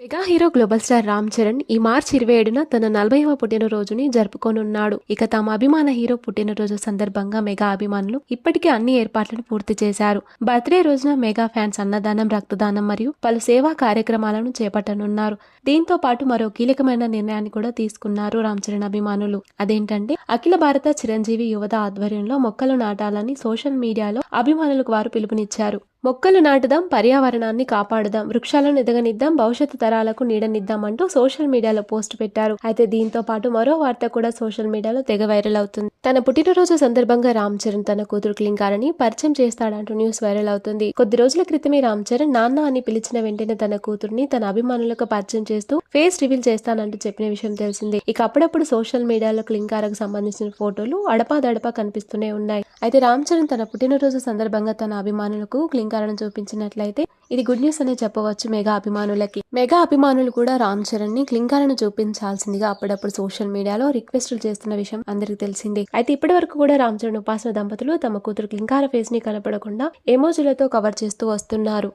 Mega hero global star Ram Charan ఈ మార్చి ఇరవై ఏడున తన నలభైవ పుట్టినరోజుని జరుపుకోనున్నాడు. ఇక తమ అభిమాన హీరో పుట్టినరోజు సందర్భంగా మెగా అభిమానులు ఇప్పటికే అన్ని ఏర్పాట్లను పూర్తి చేశారు. బర్త్డే రోజున మెగా ఫ్యాన్స్ అన్నదానం రక్తదానం మరియు పలు సేవా కార్యక్రమాలను చేపట్టనున్నారు. దీంతో పాటు మరో కీలకమైన నిర్ణయాన్ని కూడా తీసుకున్నారు రామ్ చరణ్ అభిమానులు. అదేంటంటే అఖిల భారత చిరంజీవి యువత ఆధ్వర్యంలో మొక్కలు నాటాలని సోషల్ మీడియాలో అభిమానులకు వారు పిలుపునిచ్చారు. మొక్కలు నాటుదాం పర్యావరణాన్ని కాపాడుదాం వృక్షాలను ఎదగనిద్దాం భవిష్యత్తు తరాలకు నీడనిద్దాం అంటూ సోషల్ మీడియాలో పోస్ట్ పెట్టారు. అయితే దీంతో పాటు మరో వార్త కూడా సోషల్ మీడియాలో తెగ వైరల్ అవుతుంది. తన పుట్టినరోజు సందర్భంగా రామ్ చరణ్ తన కూతురు క్లింకారని పరిచయం చేస్తాడంటూ న్యూస్ వైరల్ అవుతుంది. కొద్ది రోజుల క్రితమే రామ్ చరణ్ నాన్న అని పిలిచిన వెంటనే తన కూతుర్ని తన అభిమానులకు పరిచయం చేస్తూ ఫేస్ రివీల్ చేస్తానంటూ చెప్పిన విషయం తెలిసింది. ఇక అప్పుడప్పుడు సోషల్ మీడియాలో క్లింకారకు సంబంధించిన ఫోటోలు అడపాదడపా కనిపిస్తూనే ఉన్నాయి. అయితే రామ్ చరణ్ తన పుట్టినరోజు సందర్భంగా తన అభిమానులకు క్లింకారను చూపించినట్లయితే ఇది గుడ్ న్యూస్ అనే చెప్పవచ్చు మెగా అభిమానులకి. మెగా అభిమానులు కూడా రామ్ చరణ్ని క్లింకాలను చూపించాల్సిందిగా అప్పుడప్పుడు సోషల్ మీడియాలో రిక్వెస్టులు చేస్తున్న విషయం అందరికి తెలిసిందే. అయితే ఇప్పటి వరకు కూడా రామ్ చరణ్ ఉపాసన దంపతులు తమ కూతురు క్లింకార ఫేస్ని కనపడకుండా ఎమోజులతో కవర్ చేస్తూ వస్తున్నారు.